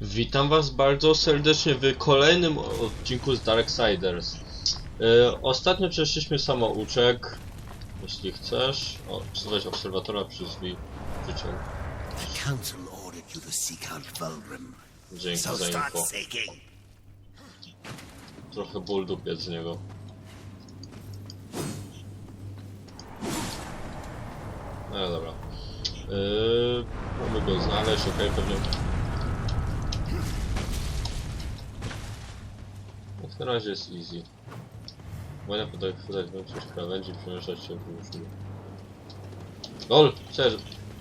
Witam was bardzo serdecznie w kolejnym odcinku z Darksiders. Yy, ostatnio przeszliśmy samouczek. Jeśli chcesz, o, obserwatora out Fulgrim. Dzięki za info. Trochę ból dupiec z niego. No dobra. Yy, mamy go znaleźć, okej, pewnie. Na razie jest easy. Wojna podaje chwytać większość krawędzi i przemieszczać się w różni. LOL!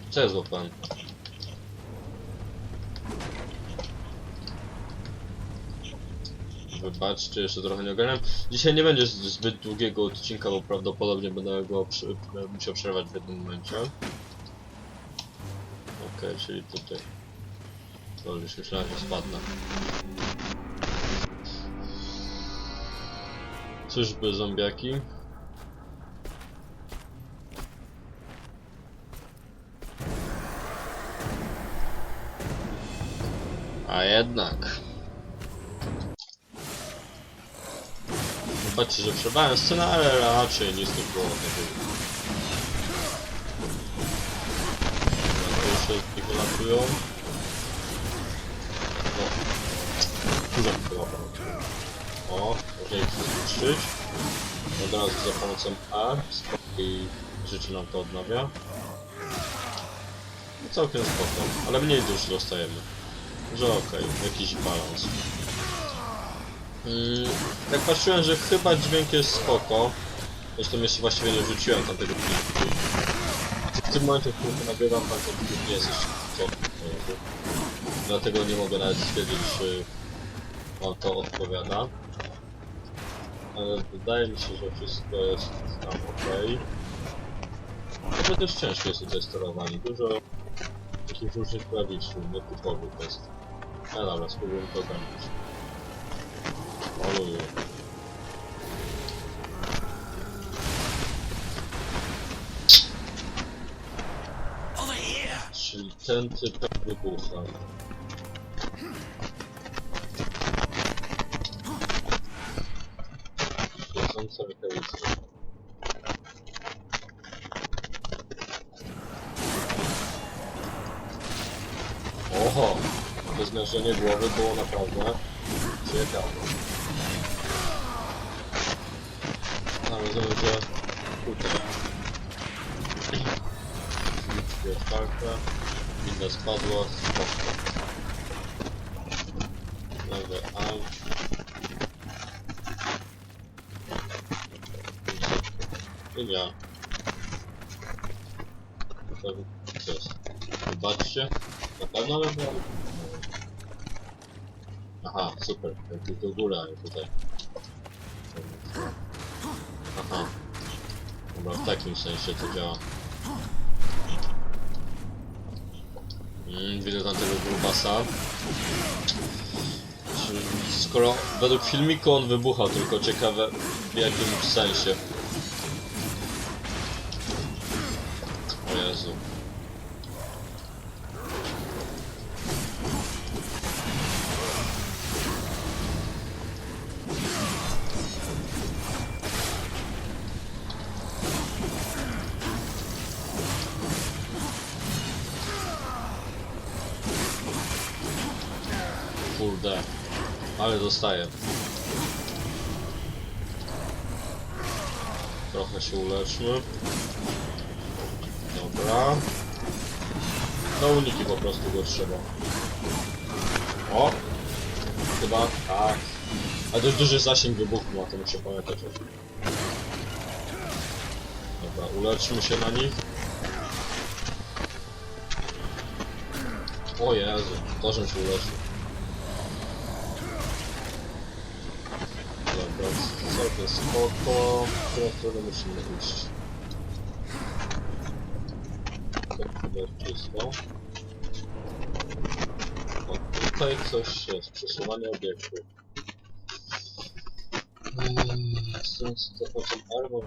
Co jest pan? Wybaczcie, jeszcze trochę nie ogarniam. Dzisiaj nie będzie zbyt długiego odcinka, bo prawdopodobnie będę go musiał przerwać w jednym momencie. Okej, czyli tutaj. To już myślałem, że spadnę. Czyżby zombiaki? A jednak. Zobaczcie, że przebałem scenę, ale raczej nic nie było takiego. Nich wylatują. No. O, ich zniszczyć. Od razu za pomocą A. I życie nam to odnawia. No całkiem spoko, ale mniej dusz dostajemy. Że okej, jakiś balans. Mm, tak patrzyłem, że chyba dźwięk jest spoko. Zresztą jeszcze właściwie nie wrzuciłem tamtego filmu. W tym momencie, w którym to tam ten film nie jest jeszcze co. Dlatego nie mogę nawet stwierdzić, czy wam to odpowiada. Ale wydaje mi się, że wszystko jest tam ok. To też ciężko jest tutaj sterowanie. Dużo takich różnych klawiszy, nietypowych jest. No dobra, spróbujmy to ogarnąć. Oluję. Czyli ten typ wybucha. Świecąca rękawica. Oho! To zmierzenie głowy było naprawdę ciekawe. A rozumiem, że tutaj drzwi otwarte, winda spadła, spoko. Lewy A. Ja. To co jest? Wybaczcie. Na pewno lewy A? Aha, super. Tylko góra tutaj. Aha. Dobra, w takim sensie to działa. Mm, widzę tam tego grubasa. Skoro według filmiku on wybuchał, tylko ciekawe w jakim sensie. Jezu. Kurde. Ale zostaje. Trochę się uleczmy. Dobra. No uniki po prostu go trzeba. O! Chyba tak. A dość duży zasięg wybuchu ma, to muszę pamiętać. Dobra, uleczmy się na nich. O Jezu, to żem się uleczył. Dobra, całkiem spoko. Którą stronę musimy iść? Tak, chyba jest czysto. O, tutaj coś jest. Przesuwanie obiektu. Hmm, Sens to potem armor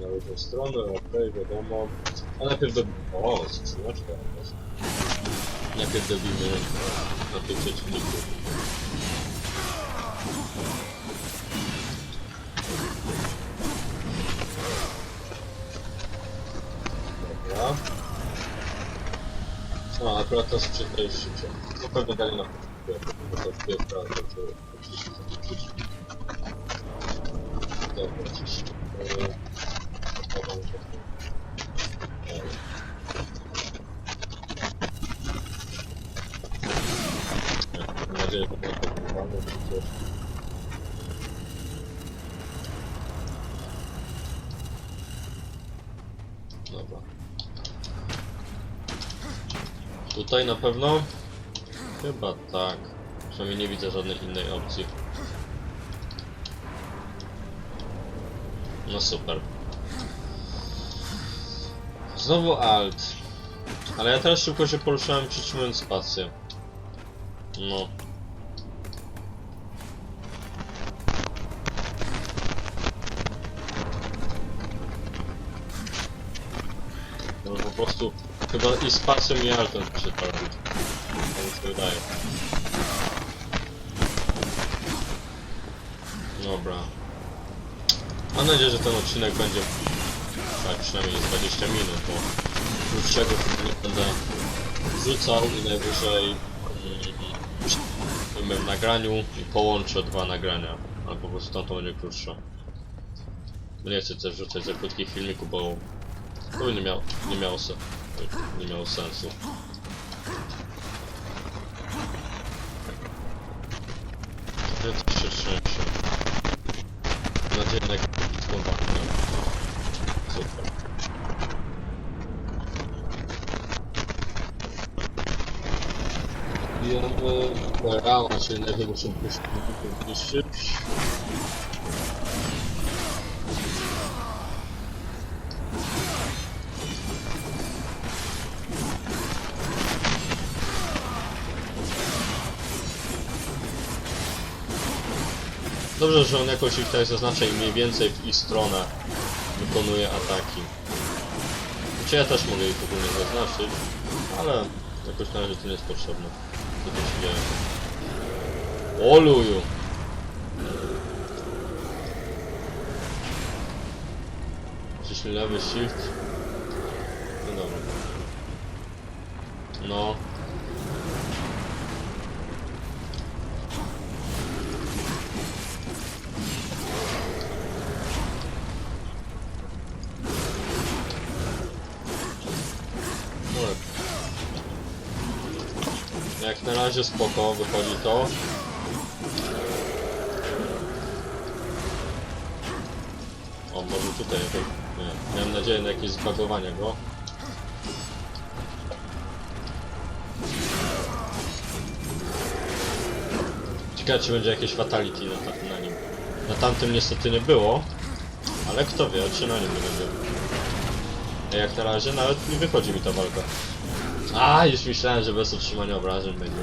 na różne strony, okej, wiadomo. A najpierw do... O, skrzyneczka. Najpierw dobimy na tych przeciwników. No, akurat ta skrzynka jest szybciej. No pewnie dalej na początku, bo to dwie prace, to oczywiście zobaczyć. Dobra, coś... Yy, odkładam to. Yy. Nie, Mam nadzieję, że to podpływane przecież. Dobra. Tutaj na pewno? Chyba tak. Przynajmniej nie widzę żadnej innej opcji. No super. Znowu alt. Ale ja teraz szybko się poruszałem przytrzymując spację. No. No po prostu chyba i spacją i altem to robić. Tak mi się wydaje. Dobra. Mam nadzieję, że ten odcinek będzie tak przynajmniej 20 minut, bo krótszego nie będę rzucał i najwyżej mm, w nagraniu i połączę dwa nagrania, ale po prostu tamto będzie krótsze. Nie chcę też rzucać za krótkich filmików, bo to by nie miało, nie miało, se, nie miało sensu. Ja też się trzęsie. Mam nadzieję na jakieś słowa. Super. Bijemy Berama, czyli największą puszkę niszczyć. Dobrze, że on jakoś ich tutaj zaznacza i mniej więcej w ich stronę wykonuje ataki. Znaczy ja też mogę ich ogólnie zaznaczyć, ale jakoś na razie to nie jest potrzebne. Co się dzieje? Oluju! Wciśnij lewy shift. No dobra. No. Jak na razie spoko, wychodzi to. O, może tutaj jakoś... Nie, miałem nadzieję na jakieś zbagowanie go. Ciekawe czy będzie jakieś fatality na, na nim. Na tamtym niestety nie było. Ale kto wie, czy na nim nie będzie. A jak na razie nawet nie wychodzi mi ta walka. A, już myślałem, że bez otrzymania obrażeń będzie.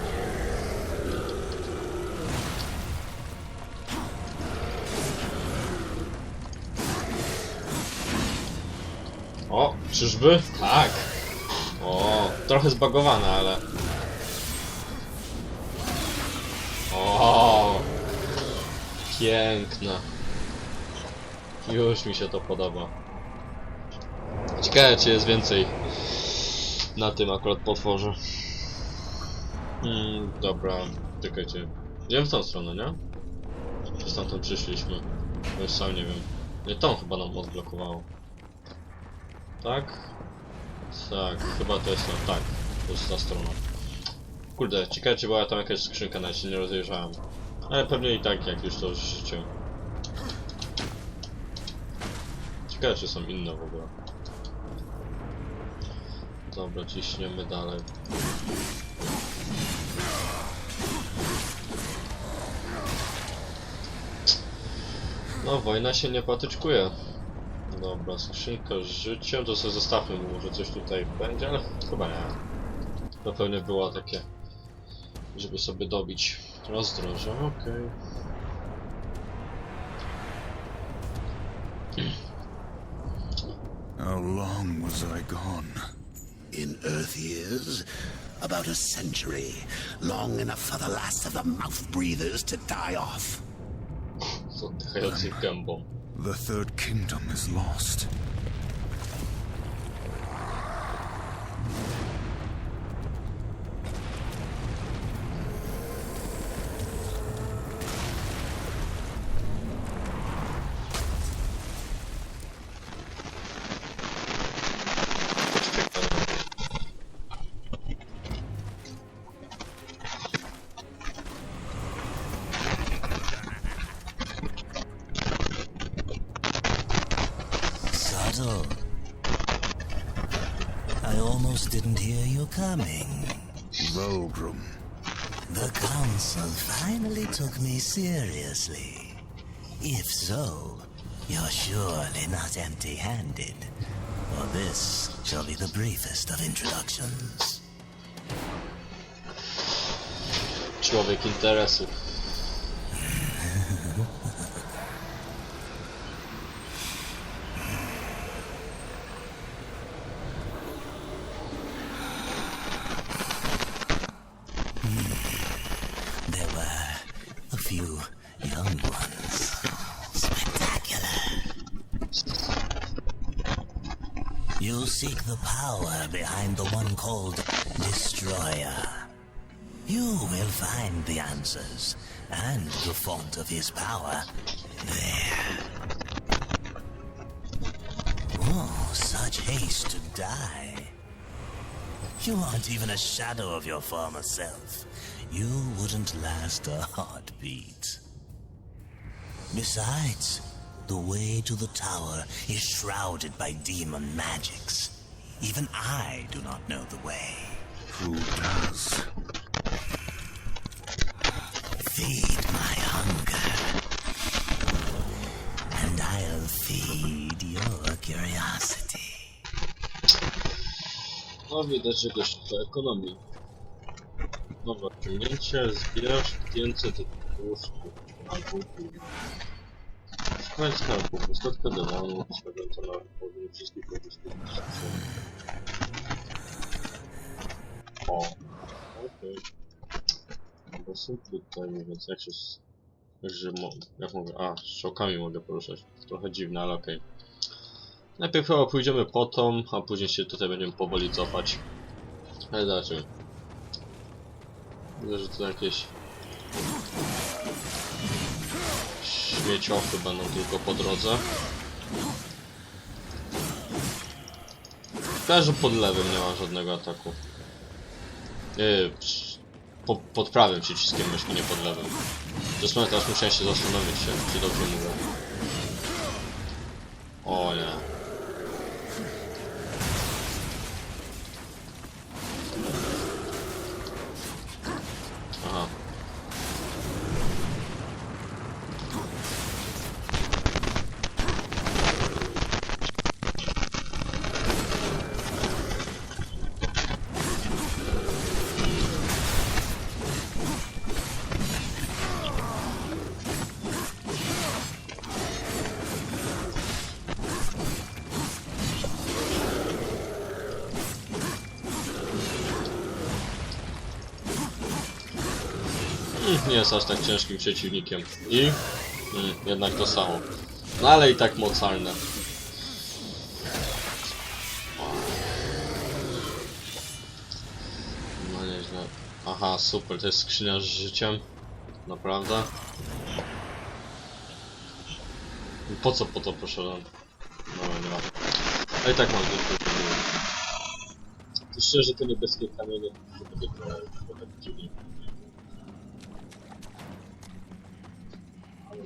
O, czyżby? Tak. O, trochę zbagowane, ale... O, piękna. Już mi się to podoba. Ciekawe, czy jest więcej na tym akurat potworze. Hmm, dobra, czekajcie. Idziemy w tą stronę, nie? Czy stamtąd przyszliśmy? Bo już sam nie wiem. Nie, tą chyba nam odblokowało. Tak? Tak, chyba to jest no, tak. To jest ta strona. Kurde, ciekawe czy była tam jakaś skrzynka, nawet się nie rozejrzałem. Ale pewnie i tak, jak już to życie. Ciekawe czy są inne w ogóle. Dobra, ciśniemy dalej. No, wojna się nie patyczkuje. Dobra, skrzynka z życiem, to sobie zostawmy, może coś tutaj będzie, ale chyba nie. To pewnie było takie, żeby sobie dobić rozdroże, okej. How long was I gone? In Earth years, about a century. Long enough for the last of the mouth breathers to die off. Z oddychającym gębą. The Third Kingdom is lost. Subtle. I almost didn't hear you coming. Vulgrim. The Council finally took me seriously. If so, you're surely not empty handed. For this shall be the briefest of introductions. Człowiek interesów. There were a few young ones. Spectacular. You'll seek the power behind the one called Destroyer. You will find the answers and the font of his power there. Oh, such haste to die. You aren't even a shadow of your former self. You wouldn't last a heartbeat. Besides, the way to the tower is shrouded by demon magics. Even I do not know the way. Does? Feed my hunger. And I'll feed your curiosity. No widać, że gość do ekonomii. Nowe osiągnięcie, zbierasz 500 łóżków albo Szukaj skarbów, ostatka demonu, świadcząca na połowie wszystkich powyższych O, okej. Bo są tutaj, więc jak się... s- Że mo... Jak mogę... A, szokami mogę poruszać. Trochę dziwne, ale okej. Najpierw chyba pójdziemy po tą, a później się tutaj będziemy powoli cofać. Ale zobaczymy. Widzę, że tu jakieś śmieciochy będą tylko po drodze. Że pod lewym nie ma żadnego ataku. Yy, po, pod prawym przyciskiem myszki, nie pod lewym. Zresztą teraz musiałem się zastanowić się, czy dobrze mówię. O nie. Nie jest aż tak ciężkim przeciwnikiem. I mm, jednak to samo. No ale i tak mocarne. No nieźle. Aha, super, to jest skrzynia z życiem. Naprawdę? Po co po to poszedłem? No nie ma. Ale i tak mam dużo. Szczerze, te niebieskie kamienie to będzie dziwnie.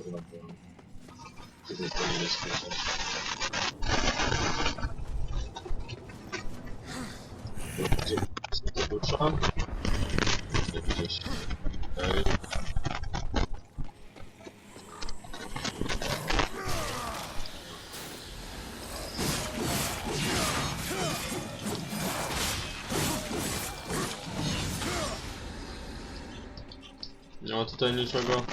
To nie słyszeć. Gdzie dusza? Gdzie gdzieś. Okej. Nie ma tutaj niczego.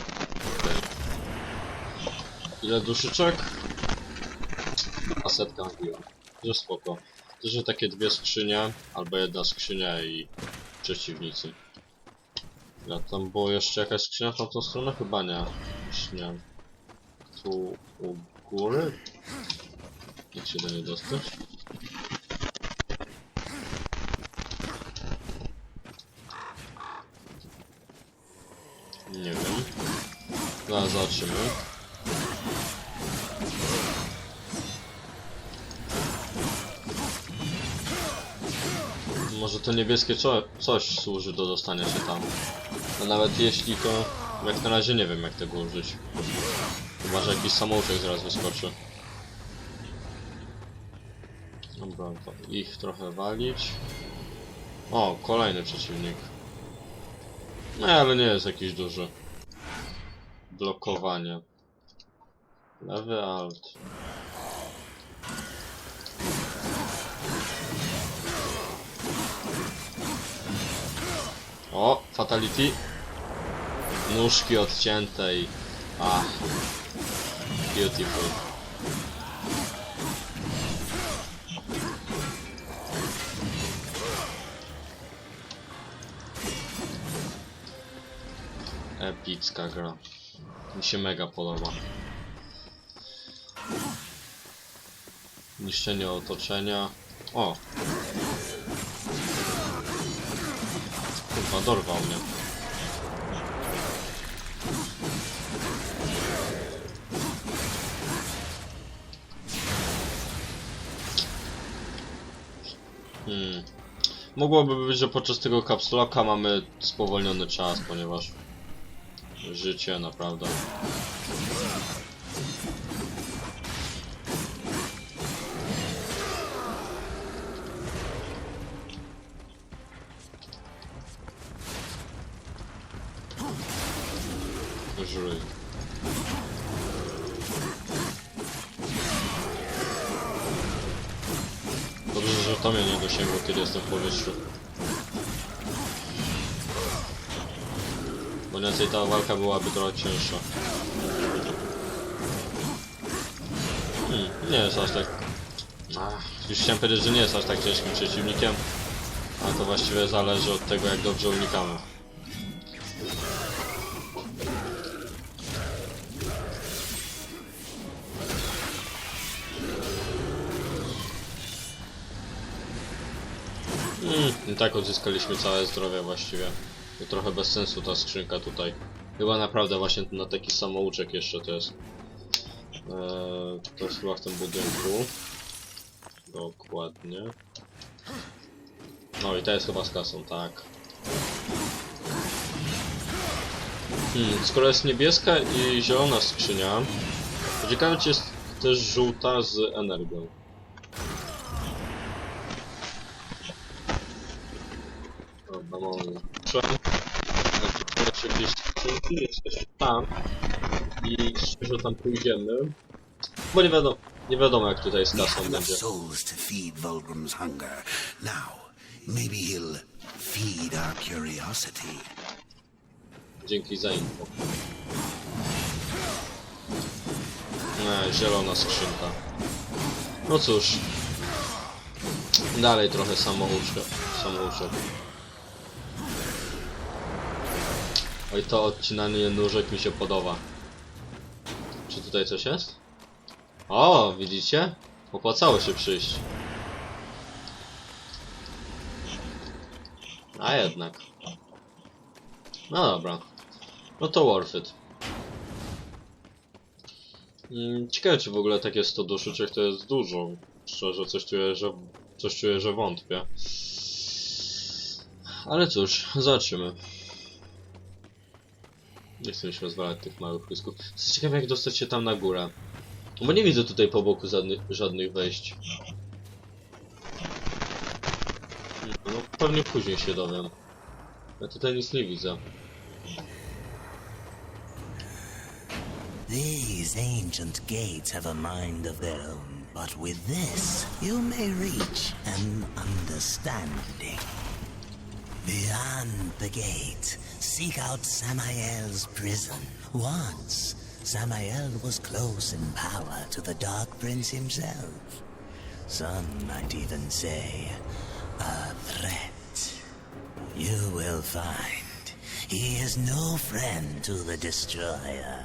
Ile duszyczek? A setka wbiła. że spoko. To, że takie dwie skrzynie, albo jedna skrzynia i przeciwnicy. Ja tam było jeszcze jakaś skrzynia w tamtą stronę? Chyba nie. Już nie. Tu u góry? Jak się do niej dostać? Nie wiem. Zaraz zobaczymy. To niebieskie co, coś służy do dostania się tam. A nawet jeśli to... Jak na razie nie wiem jak tego użyć. Chyba, że jakiś samouczek zaraz wyskoczy. Dobra, to ich trochę walić. O, kolejny przeciwnik. No ale nie jest jakiś duży. Blokowanie. Lewy alt. O, fatality. Nóżki odcięte i... Ach. Beautiful. Epicka gra. Mi się mega podoba. Niszczenie otoczenia. O! Kurwa, dorwał mnie. Hmm. Mogłoby być, że podczas tego kapsuloka mamy spowolniony czas, ponieważ życie naprawdę. Kiedy jestem w powietrzu. Bo inaczej ta walka byłaby trochę cięższa. Hmm, nie jest aż tak... Ach, już chciałem powiedzieć, że nie jest aż tak ciężkim przeciwnikiem. Ale to właściwie zależy od tego, jak dobrze unikamy. Mm, I tak odzyskaliśmy całe zdrowie właściwie. To trochę bez sensu ta skrzynka tutaj. Chyba naprawdę właśnie na taki samouczek jeszcze to jest. Eee, to jest chyba w tym budynku. Dokładnie. No i to jest chyba z kasą, tak. Hmm, skoro jest niebieska i zielona skrzynia, ciekawe czy jest też żółta z energią. Mamy. Trzeba znaczy, jakieś jesteśmy tam i szczerze tam pójdziemy, bo nie wiadomo, nie wiadomo jak tutaj z kasą będzie. souls to feed Volgrim's hunger. Now, maybe he'll feed our curiosity. Dzięki za info. Nie, zielona skrzynka. No cóż. Dalej trochę samouczek. samouczek. Oj, to odcinanie nóżek mi się podoba. Czy tutaj coś jest? O, widzicie? Opłacało się przyjść. A jednak. No dobra. No to worth it. Mm, Ciekawe czy w ogóle takie 100 duszyczek to jest dużo. Szczerze coś czuję, że coś czuję, że wątpię. Ale cóż, zobaczymy. Nie chcę się rozwalać tych małych pysków. Jest ciekawe jak dostać się tam na górę. Bo nie widzę tutaj po boku żadnych, wejść. No pewnie później się dowiem. Ja tutaj nic nie widzę. These ancient gates have a mind of their own, but with this you may reach an understanding. Beyond the gate, seek out Samael's prison. Once, Samael was close in power to the Dark Prince himself. Some might even say a threat. You will find he is no friend to the Destroyer.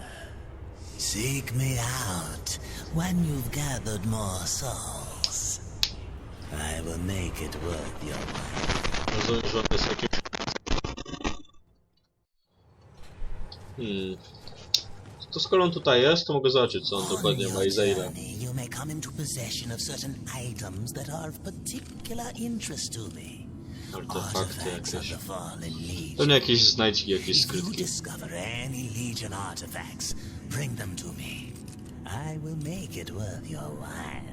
Seek me out when you've gathered more souls. I will make it worth your while. Rozumiem, że on jest jakimś... Hmm. To skoro on tutaj jest, to mogę zobaczyć, co on dokładnie ma i za ile. you may come into possession of certain items that are of particular interest to me. Artefakty jakieś. Pewnie jakieś znajdźki, jakieś skrytki. discover any Legion artifacts, bring them to me. I will make it worth your while.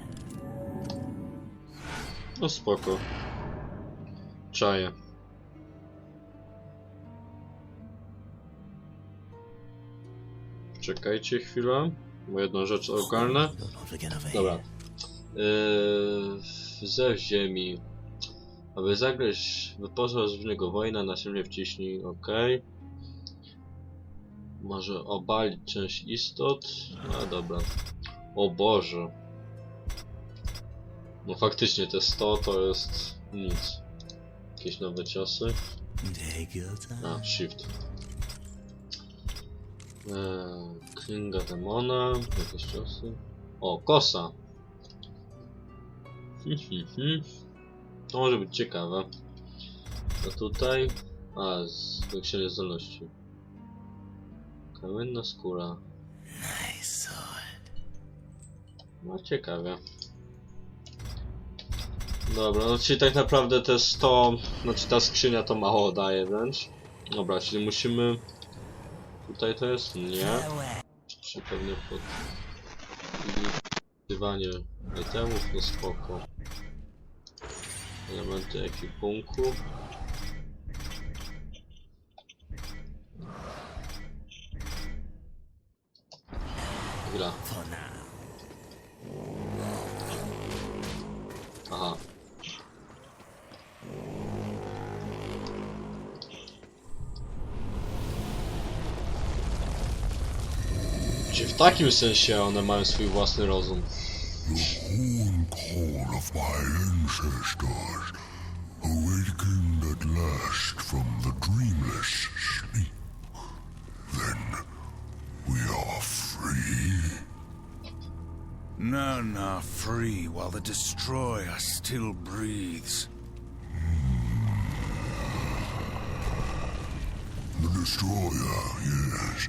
No spoko. Czaję. Czekajcie chwilę, bo jedną rzecz over Dobra. Yy, ze ziemi. Aby zagrać, wyposaż w niego wojna, następnie wciśnij OK. Może obalić część istot. A dobra. O Boże. No faktycznie te 100 to jest nic. Jakieś nowe ciosy. A, shift. Eee, demona, jakieś ciosy. O, kosa. To może być ciekawe. A tutaj... A, zwiększenie zdolności. Kamienna skóra. No ciekawie. Dobra, no czyli tak naprawdę te 100, znaczy ta skrzynia to mało daje wręcz. Dobra, czyli musimy... Tutaj to jest? Nie. Czy pewnie pod... Wpisywanie itemów, no spoko. Elementy. For now. Aha. Takim sensie one mają swój własny rozum? Horn call of my ancestors, awakened at last from the dreamless sleep. Then we are free. None are free while the destroyer still breathes. The destroyer, yes.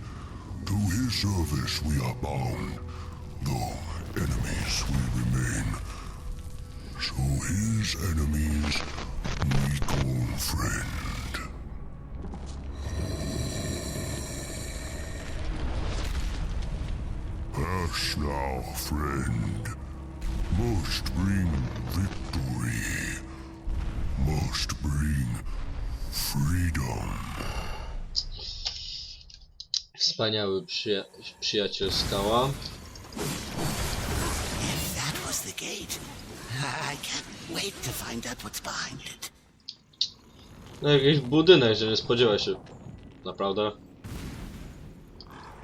To his service we are bound, though enemies we remain. So his enemies we call friend. Hush now, friend. Must bring victory. Must bring freedom. Wspaniały przyja przyjaciel skała. No jakiś budynek, że nie spodziewa się. Naprawdę.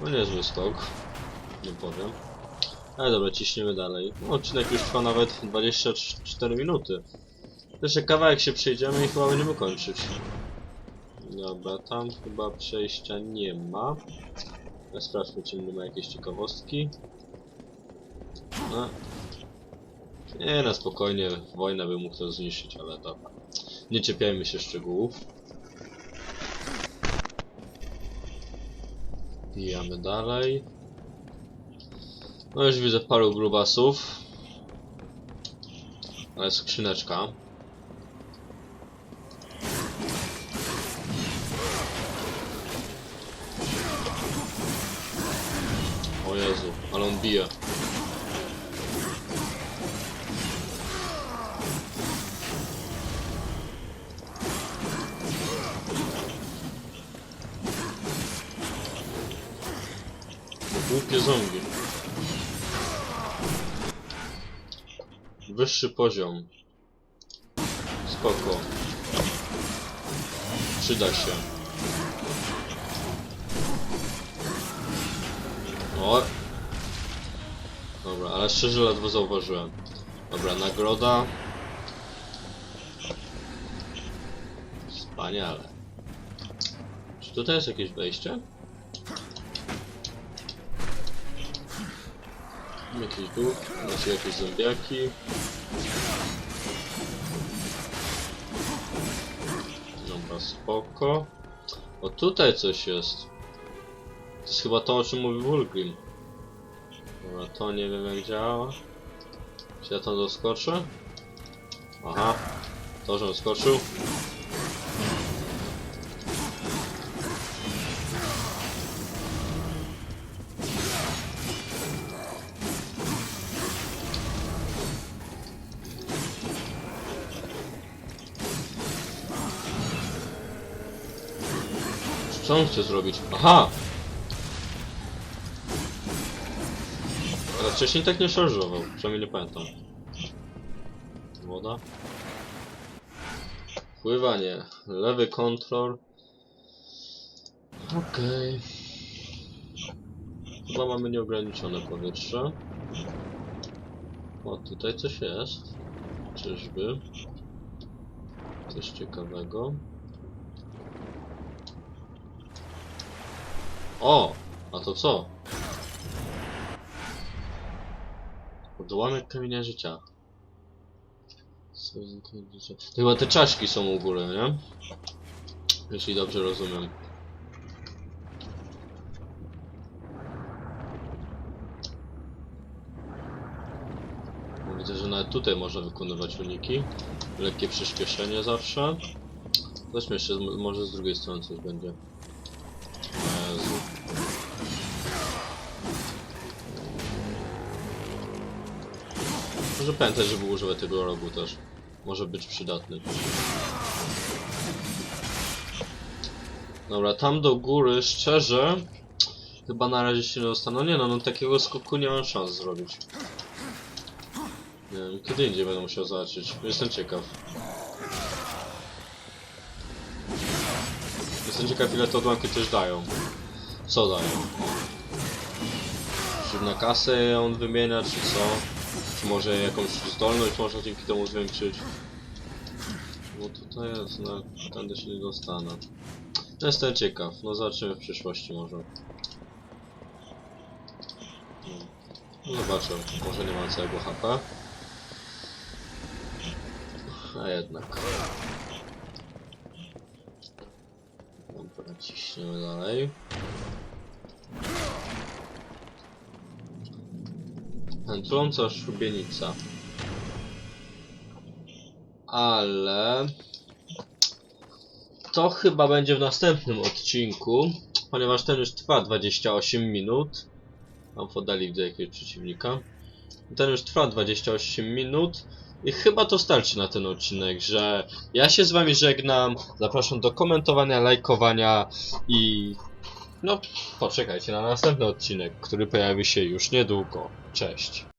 No niezły skok. Nie powiem. Ale dobra, ciśniemy dalej. No, odcinek już trwa nawet 24 minuty. Jeszcze kawałek się przejdziemy i chyba będziemy kończyć. Dobra, tam chyba przejścia nie ma. Ale Sprawdźmy, czy nie ma jakieś ciekawostki. No. Nie, na spokojnie, wojna by mógł to zniszczyć, ale dobra. Nie czepiajmy się szczegółów. Bijamy dalej. No już widzę paru grubasów. Ale skrzyneczka. Bije. Głupie zombie. Wyższy poziom. Spoko. Przyda się. O. Dobra, ale szczerze ledwo zauważyłem. Dobra, nagroda. Wspaniale. Czy tutaj jest jakieś wejście? Jakiś dół, znaczy jakieś zombiaki. Dobra, spoko. O tutaj coś jest. To jest chyba to o czym mówi Wulgrim. Dobra, to nie wiem jak działa. Czy ja tam doskoczę? Aha. To, żebym skoczył. Co on chce zrobić? Aha! Wcześniej tak nie szarżował, przynajmniej nie pamiętam. Woda. Pływanie. Lewy kontrol. Okej. Chyba mamy nieograniczone powietrze. O, tutaj coś jest. Czyżby? Coś ciekawego. O! A to co? Odłamek kamienia życia. To chyba te czaszki są u góry, nie? Jeśli dobrze rozumiem. Widzę, że nawet tutaj można wykonywać uniki. Lekkie przyspieszenie zawsze. Zobaczmy jeszcze, może z drugiej strony coś będzie. Może pamiętać, żeby używać tego rogu też. Może być przydatny. Dobra, tam do góry, szczerze, chyba na razie się nie dostaną. Nie no, no takiego skoku nie mam szans zrobić. Nie wiem, kiedy indziej będę musiał zobaczyć. Jestem ciekaw. Jestem ciekaw ile te odłamki też dają. Co dają? Czy na kasę ją wymienia, czy co? Może jakąś zdolność można dzięki temu zwiększyć? No tutaj jest, no tędy się nie dostanę. No Jestem ciekaw, no zobaczymy w przyszłości może. No zobaczę, może nie mam całego HP. A jednak. Dobra, ciśniemy dalej. Pętląca szubienica. Ale... To chyba będzie w następnym odcinku, ponieważ ten już trwa 28 minut. Mam podali widzę jakiegoś przeciwnika. Ten już trwa 28 minut. I chyba to starczy na ten odcinek, że ja się z wami żegnam, zapraszam do komentowania, lajkowania i no poczekajcie na następny odcinek, który pojawi się już niedługo. Cześć.